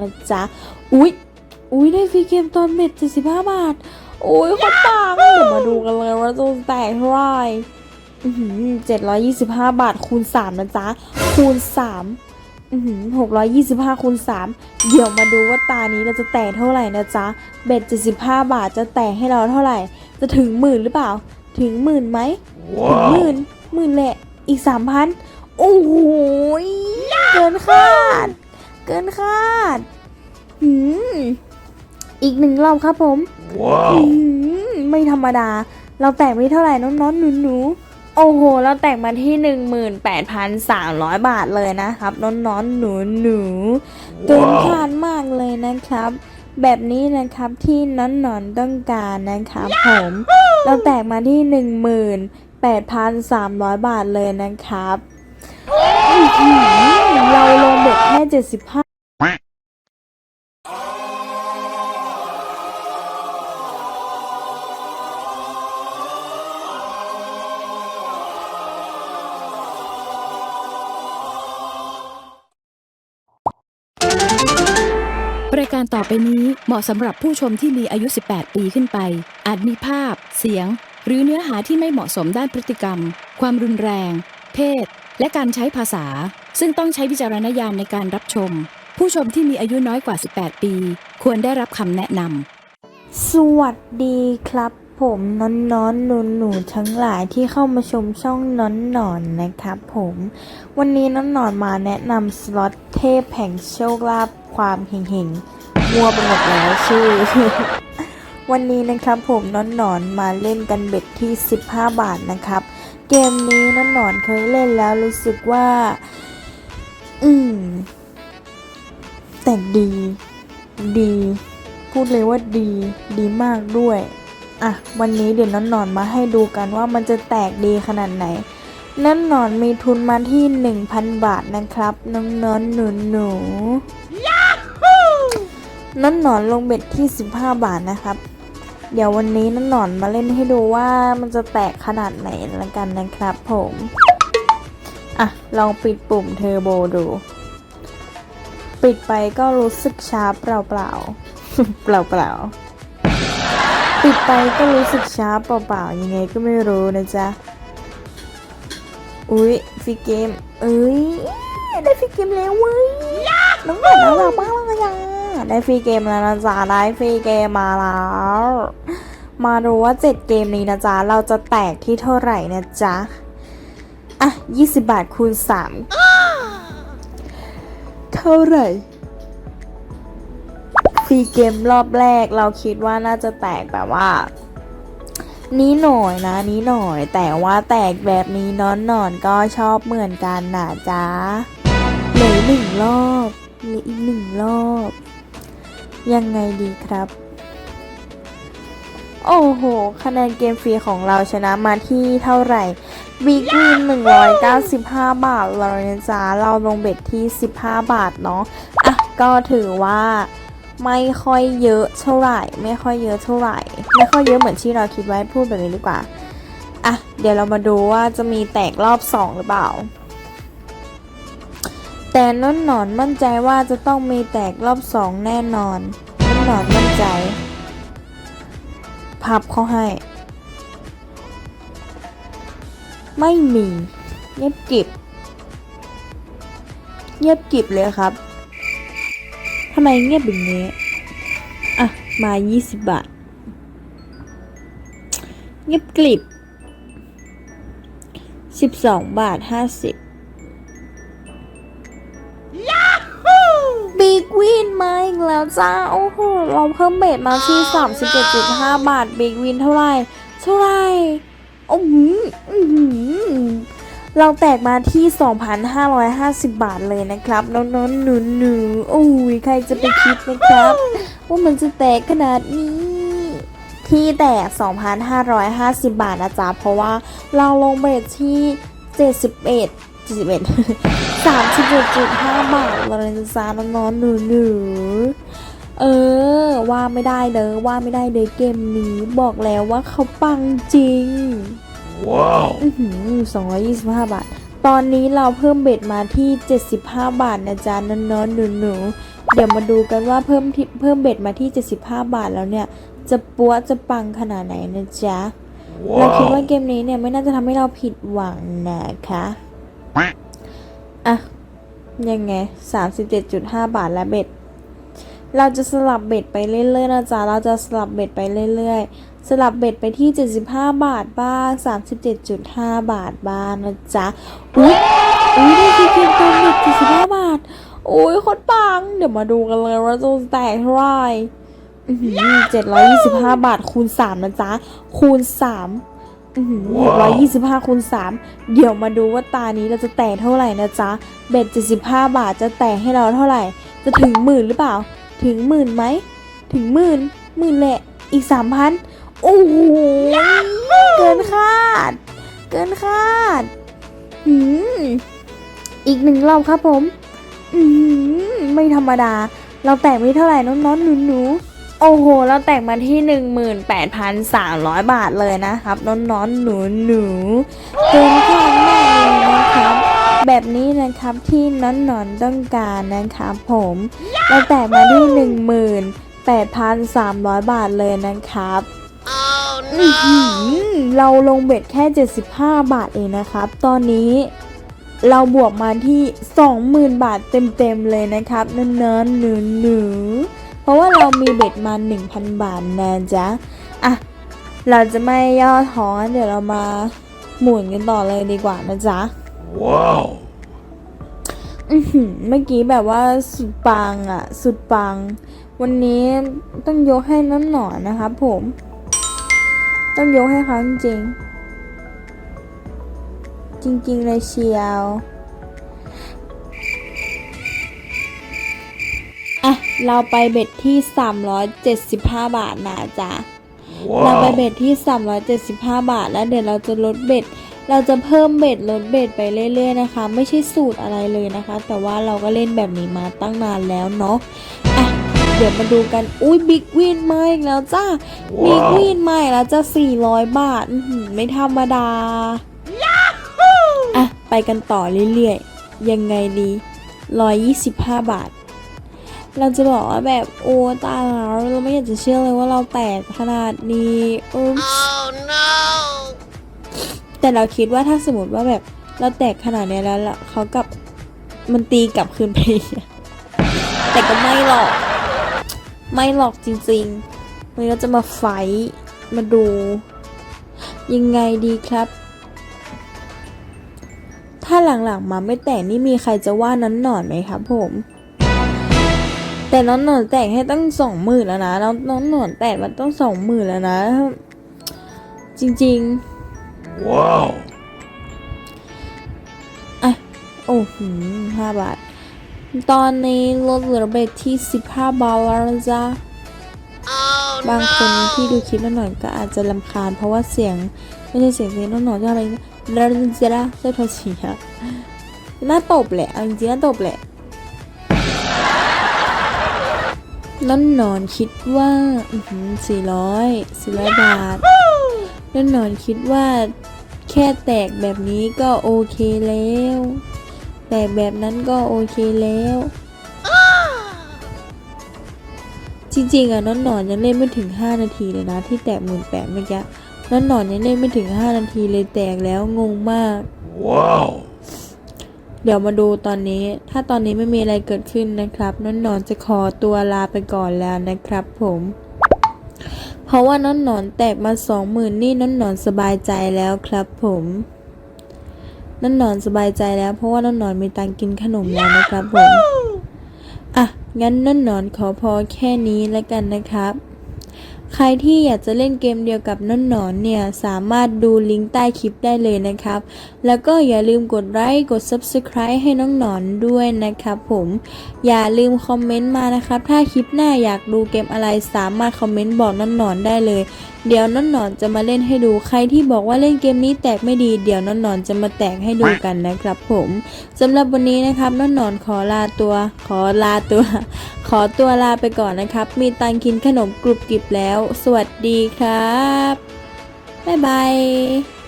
นะจ๊ะ อุ๊ย อุ๊ย ได้ฟรีเกมตอนเม็ดเจ็ดสิบห้าบาท โอ้ยโคนปังเดี๋ยวมาดูกันเลยว่าจะแตกเท่าไหร่เจ็ดร้อยยี่สิบห้าบาทคูณสามนะจ๊ะ คูณสามหกร้อยยี่สิบห้าคูณสามเดี๋ยวมาดูว่าตานี้เราจะแตกเท่าไหร่นะจ๊ะ เบ็ดเจ็ดสิบห้าบาทจะแตกให้เราเท่าไหร่ จะถึงหมื่นหรือเปล่า ถึงหมื่นไหมถึงหมื่นหมื่นแหละ อีกสามพันโอ้โหยเกินคาด เกินคาดหืมอีกหนึ่งรอบครับผม Wow. อืมไม่ธรรมดา เราแตกไปเท่าไหร่น้องๆหนูหนูๆโอ้โห เราแตกมาที่หนึ่งหมื่นแปดพันสามร้อยบาทเลยนะครับน้องๆหนูหนูๆเกินคาดมากเลยนะครับ แบบนี้นะครับที่น้อนนอนๆต้องการนะครับผมเราแตกมาที่หนึ่งหมื่นแปดพันสามร้อยบาทเลยนะครับอื้อหือ เราลงเบ็ดแค่เจ็ดสิบห้ารายการต่อไปนี้เหมาะสำหรับผู้ชมที่มีอายุ 18 ปีขึ้นไป อาจมีภาพ เสียง หรือเนื้อหาที่ไม่เหมาะสมด้านพฤติกรรม ความรุนแรง เพศ และการใช้ภาษา ซึ่งต้องใช้วิจารณญาณในการรับชม ผู้ชมที่มีอายุน้อยกว่า 18 ปี ควรได้รับคำแนะนำ สวัสดีครับ ผมน้อนน้อนหนูหนูทั้งหลายที่เข้ามาชมช่องน้อนหนอนนะครับผม วันนี้น้อนหนอนมาแนะนำสล็อตเทพแห่งโชคลาภความเฮงๆมัวไปหมดแล้วชื่อวันนี้นะครับผมน้อนหนอนมาเล่นกันเบ็ดที่ 15 บาทนะครับ เกมนี้น้อนหนอนเคยเล่นแล้วรู้สึกว่า อืม แต่ดี ดี พูดเลยว่าดี ดีมากด้วย อะ วันนี้เดี๋ยวน้อนนอนมาให้ดูกันว่ามันจะแตกดีขนาดไหนน้อนนอนมีทุนมาที่ 1,000 บาทนะครับน้องน้อนหนูหนูน้อนนอนลงเบ็ดที่ 15 บาทนะครับ เดี๋ยววันนี้น้อนนอนมาเล่นให้ดูว่ามันจะแตกขนาดไหนละกันนะครับผม อะ ลองปิดปุ่มเทอร์โบดู ปิดไปก็รู้สึกช้าเปล่าเปล่าเปล่าเปล่าปิดไปก็รู้สึกช้าเปล่าเปล่าๆยังไงก็ไม่รู้นะจ๊ะ อุ๊ยฟรีเกม เอ้ย ได้ฟรีเกมแล้วเว้ยน้องหน่อยน่ารักมากเลยอะได้ฟรีเกมแล้วนะจ๊ะ ได้ฟรีเกมมาแล้ว มาดูว่าเจ็ดเกมนี้นะจ๊ะ เราจะแตกที่เท่าไหร่นะจ๊ะ อะ 20 บาทคูณ 3 เท่าไหร่ ฟรีเกมรอบแรกเราคิดว่าน่าจะแตกแบบว่า นี้หน่อยนะ นี้หน่อย แต่ว่าแตกแบบนี้นอนนอนก็ชอบเหมือนกันนะจ๊ะเหลือหนึ่งรอบเหลืออีกหนึ่งรอบ ยังไงดีครับโอ้โห คะแนนเกมฟรีของเราชนะมาที่เท่าไหร่ บิ๊กวิน195 บาทเลยนะจ๊ะเราลงเบ็ดที่ 15 บาทเนาะอะก็ถือว่าไม่ค่อยเยอะเท่าไหร่ ไม่ค่อยเยอะเท่าไหร่ ไม่ค่อยเยอะเหมือนที่เราคิดไว้พูดแบบนี้ดีกว่าอะเดี๋ยวเรามาดูว่าจะมีแตกรอบ 2 หรือเปล่า แต่นนหนอนมั่นใจว่าจะต้องมีแตกรอบ 2 แน่นอนนนหนอนมั่นใจ พับเขาให้ ไม่มี เงียบกริบ เงียบกริบเลยครับทำไมเงียบอย่างนี้ อะ มา 20 บาท เงียบกริบ 12 บาท 50บิ๊กวินมาอีกแล้วจ้า โอ้โห เราเพิ่มเบสมาที่ 37.5 บาทบิ๊กวินเท่าไหร่ เท่าไหร่โอ้โหอื้อหือเราแตกมาที่ 2,550 บาทเลยนะครับน้องๆหนูหนูๆโอ้ยใครจะไปคิดนะครับว่ามันจะแตกขนาดนี้ ที่แตก 2,550 บาทนะจ๊ะเพราะว่าเราลงเบรดที่ 71 71 37.5 บาทเลยนะจ๊ะน้องๆหนูหนูๆ เออ ว่าไม่ได้เด้อว่าไม่ได้เด้อเกมนี้บอกแล้วว่าเขาปังจริง Wow. อือหือ225บาท ตอนนี้เราเพิ่มเบ็ดมาที่ 75 บาทนะจ๊ะน้องๆหนูๆเดี๋ยวมาดูกันว่าเพิ่มที่เพิ่มเบ็ดมาที่ 75 บาทแล้วเนี่ย จะปัวจะปังขนาดไหนนะจ๊ะเราคิดว่าเกมนี้เนี่ยไม่น่าจะทำให้เราผิดหวังนะคะอะยังไง 37.5 บาทและเบ็ด เราจะสลับเบ็ดไปเรื่อยๆนะจ๊ะ เราจะสลับเบ็ดไปเรื่อยๆ สลับเบ็ดไปที่ 75 บาทบ้าง 37.5 บาทบ้างนะจ๊ะ อุ๊ย อุ๊ยนี่คือเกมเติมเบ็ด75 บาทโอ้ยโคตรปัง เดี๋ยวมาดูกันเลยว่าจะแตกเท่าไหร่อื้อหือ725บาทคูณ3นะจ๊ะ คูณ3อือหือ625คูณ3เดี๋ยวมาดูว่าตานี้เราจะแตกเท่าไหร่นะจ๊ะ เบ็ด75บาทจะแตกให้เราเท่าไหร่ จะถึงหมื่นหรือเปล่า ถึงหมื่นไหม ถึงหมื่นหมื่นแหละ อีก3,000โอ้โหเกินคาด เกินคาดหืมอีกหนึ่งรอบครับผม อืมไม่ธรรมดา เราแตกไม่เท่าไหร่น้องๆหนูๆโอ้โห เราแตกมาที่ 18,300 บาทเลยนะครับ น้องๆหนูๆเกินคาด แบบนี้นะครับที่น้อนหนอนต้องการนะครับผมเราแตกมาที่18,300 บาทเลยนะครับอื้อหือเราลงเบ็ดแค่ 75 บาทเองนะครับ ตอนนี้เราบวกมาที่ 20,000 บาทเต็มๆเลยนะครับเนินๆหนูหนูๆเพราะว่าเรามีเบ็ดมา 1,000 บาทนะจ๊ะอะเราจะไม่ย่อท้อเดี๋ยวเรามาหมุนกันต่อเลยดีกว่านะจ๊ะ Wow. อือหือเมื่อกี้แบบว่าสุดปังอะสุดปัง วันนี้ต้องยกให้น้องหนอนนะครับผม ต้องยกให้เขาจริงๆจริงๆเลยเชียวอะเราไปเบ็ดที่ 375 บาทนะจ๊ะเราไป Wow. เบ็ดที่ 375 บาท แล้วเดี๋ยวเราจะลดเบ็ด เราจะเพิ่มเบ็ดลดเบ็ดไปเรื่อย ๆ นะคะ ไม่ใช่สูตรอะไรเลยนะคะ แต่ว่าเราก็เล่นแบบนี้มาตั้งนานแล้วเนาะอะเดี๋ยวมาดูกัน อุ้ยบิ๊กวินมาอีกแล้วจ้าบิ๊กวินมาอีกแล้วจ้า400 บาทอื้อหือไม่ธรรมดาอะไปกันต่อเรื่อยๆ ยังไงดี 125 บาท เราจะบอกว่าแบบโอ้ตายแล้วเราไม่อยากจะเชื่อเลยว่าเราแตกขนาดนี้อุ๊ย Oh no. แต่เราคิดว่าถ้าสมมติว่าแบบเราแตกขนาดนี้แล้วเขากลับมันตีกลับคืนไปแต่ก็ไม่หรอก ไม่หรอกจริงๆวันนี้เราจะมาไฟมาดู ยังไงดีครับ ถ้าหลังๆมาไม่แตกนี่มีใครจะว่านั้นหนอนไหมครับผม แต่น้องหนอนแตกให้ตั้งสองหมื่นแล้วนะน้องน้องหนอนแตกมันต้องสองหมื่นแล้วนะ จริง ๆ Wow. โอ้โหห้าบาท ตอนนี้ลดเหลือเบ็ดที่ 15 บาทแล้วนะจ๊ะ Oh บางคนที่ดูคลิปน้องหน่อยก็อาจจะลำคาญ เพราะว่าเสียง ไม่ใช่เสียงเพลงน้องหน่อยจะอะไรนะแล้วจะละเจ้าทอชีอะน่าตบแหละเอาจริงๆน่าตบแหละน้องหนอนคิดว่าสี่ร้อยสี่ร้อยบาท น้องหนอนคิดว่า แค่แตกแบบนี้ก็โอเคแล้ว แตกแบบนั้นก็โอเคแล้ว จริงๆอะน้องหนอนยังเล่นไม่ถึง 5 นาทีเลยนะ ที่แตกหมื่นแปดเมื่อกี้น้องหนอนยังเล่นไม่ถึง 5 นาทีเลยแตกแล้วงงมาก Wow. เดี๋ยวมาดูตอนนี้ ถ้าตอนนี้ไม่มีอะไรเกิดขึ้นนะครับน้องหนอนจะขอตัวลาไปก่อนแล้วนะครับผม เพราะว่าน้อนหนอนแตกมาสองหมื่นนี่น้อนหนอนสบายใจแล้วครับผมน้อนหนอนสบายใจแล้ว เพราะว่าน้อนหนอนมีตังกินขนมแล้วนะครับผมอะงั้นน้อนหนอนขอพอแค่นี้แล้วกันนะครับ ใครที่อยากจะเล่นเกมเดียวกับน้อนหนอนเนี่ยสามารถดูลิงก์ใต้คลิปได้เลยนะครับ แล้วก็อย่าลืมกดไลค์กด Subscribe ให้น้องหนอนด้วยนะครับผมอย่าลืมคอมเมนต์มานะครับ ถ้าคลิปหน้าอยากดูเกมอะไรสามารถคอมเมนต์บอกน้อนหนอนได้เลย เดี๋ยวน้อนหนอนจะมาเล่นให้ดูใครที่บอกว่าเล่นเกมนี้แตกไม่ดี เดี๋ยวน้อนหนอนจะมาแตกให้ดูกันนะครับผมสำหรับวันนี้นะครับน้อนหนอนขอลาตัว ขอลาตัว ขอตัวลาไปก่อนนะครับ มีตังค์กินขนมกรุบกริบแล้ว สวัสดีครับบ๊ายบาย